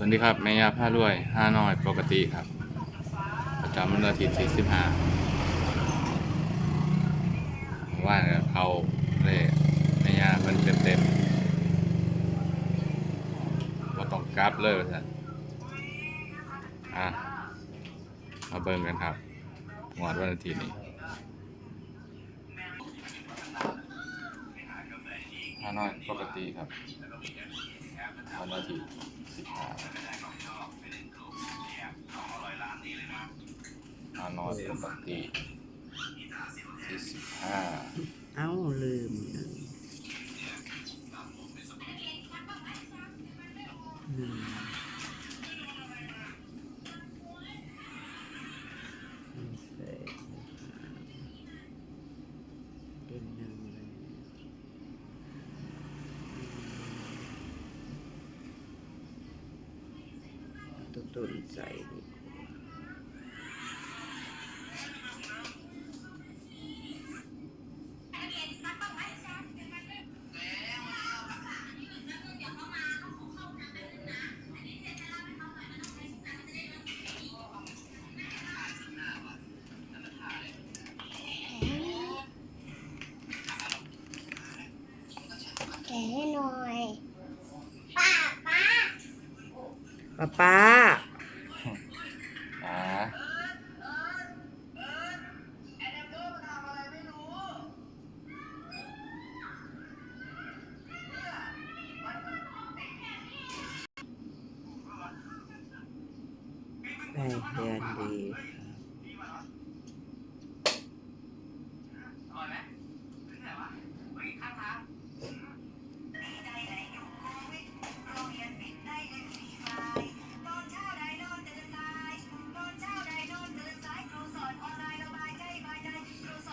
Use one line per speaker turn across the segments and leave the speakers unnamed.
สวัสดีครับแม่ยาผ้ารวยห้าน้อยปกติครับ ประจำวันอาทิตย์ที่สิบห้าว่าเขาเลยแม่ยามันเต็มเต็มๆว่าต้องกราฟเลยว่าซั่นอะมาเบิ่งกันครับงวดวันอาทิตย์นี้ห้าน้อยปกติครับวันอาทิตย์ สิบห้านอนปกติที่สิบห้า
เอ้าลืมลืมเสร็จเป็นหนึ่งเลย ตุตุน
ป้าป้า
อ่า
ไปเรียนดี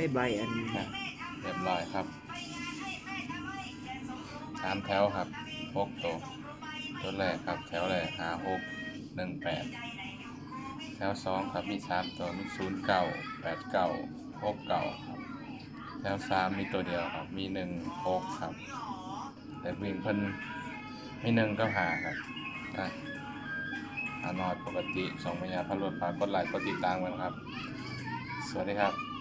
ได้ใบอันนี้
เรียบร้อยครับสามแถวครับหกตัวตัวแรกครับ แถวแรกหาหกหนึ่งแปดแถวสองครับมีสามตัวมีศูนย์เก้าแปดเก้าหกเก้าครับแถวสามมีตัวเดียวครับ มีหนึ่งหกครับ แต่วิ่งเพิ่นมีหนึ่งก็หาครับอะหานอยปกติสองพยาพารวดพากดไลค์กดติดตามกันครับ สวัสดีครับ